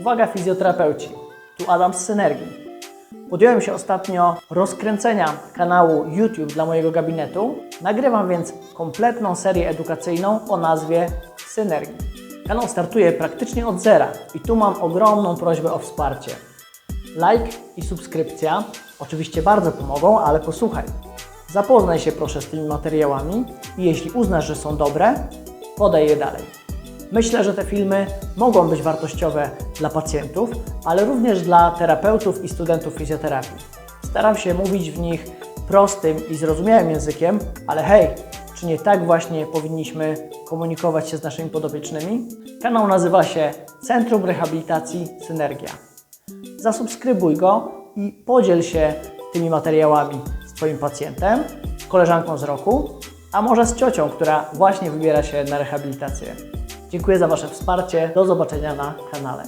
Uwaga fizjoterapeuci, tu Adam z Synergii. Podjąłem się ostatnio rozkręcenia kanału YouTube dla mojego gabinetu. Nagrywam więc kompletną serię edukacyjną o nazwie Synergii. Kanał startuje praktycznie od zera i tu mam ogromną prośbę o wsparcie. Like i subskrypcja oczywiście bardzo pomogą, ale posłuchaj. Zapoznaj się proszę z tymi materiałami i jeśli uznasz, że są dobre, podaj je dalej. Myślę, że te filmy mogą być wartościowe dla pacjentów, ale również dla terapeutów i studentów fizjoterapii. Staram się mówić w nich prostym i zrozumiałym językiem, ale hej, czy nie tak właśnie powinniśmy komunikować się z naszymi podopiecznymi? Kanał nazywa się Centrum Rehabilitacji Synergia. Zasubskrybuj go i podziel się tymi materiałami z Twoim pacjentem, koleżanką z roku, a może z ciocią, która właśnie wybiera się na rehabilitację. Dziękuję za Wasze wsparcie. Do zobaczenia na kanale.